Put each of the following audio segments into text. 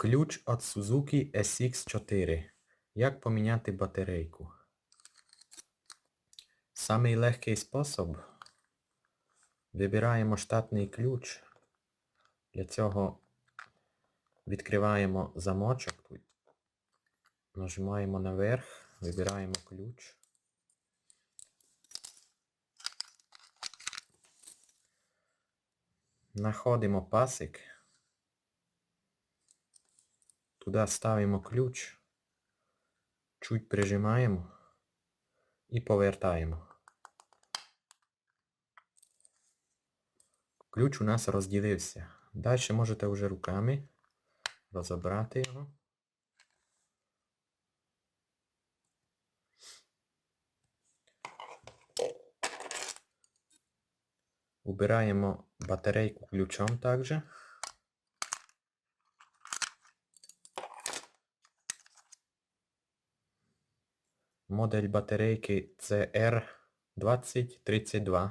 Ключ від Suzuki SX4. Як поміняти батарейку? Самий легкий спосіб. Вибираємо штатний ключ. Для цього відкриваємо замочок. Нажимаємо наверх, вибираємо ключ. Находимо пасик. Туди ставимо ключ. Чуть прижимаємо і повертаємо. Ключ у нас розділився. Далі можете вже руками розібрати його. Убираємо батарейку ключом також. Модель батарейки CR2032.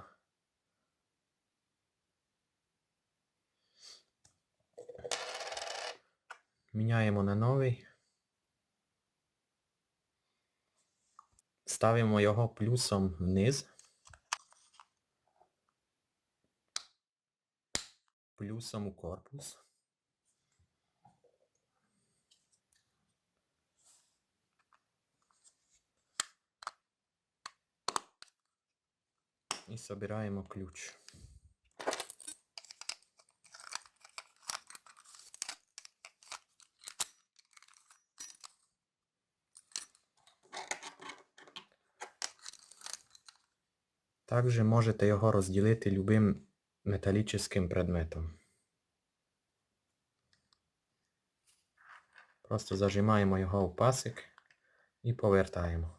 Міняємо на новий. Ставимо його плюсом вниз. Плюсом у корпус. І собираємо ключ. Також можете його розділити любим металічним предметом. Просто зажимаємо його в пасик і повертаємо.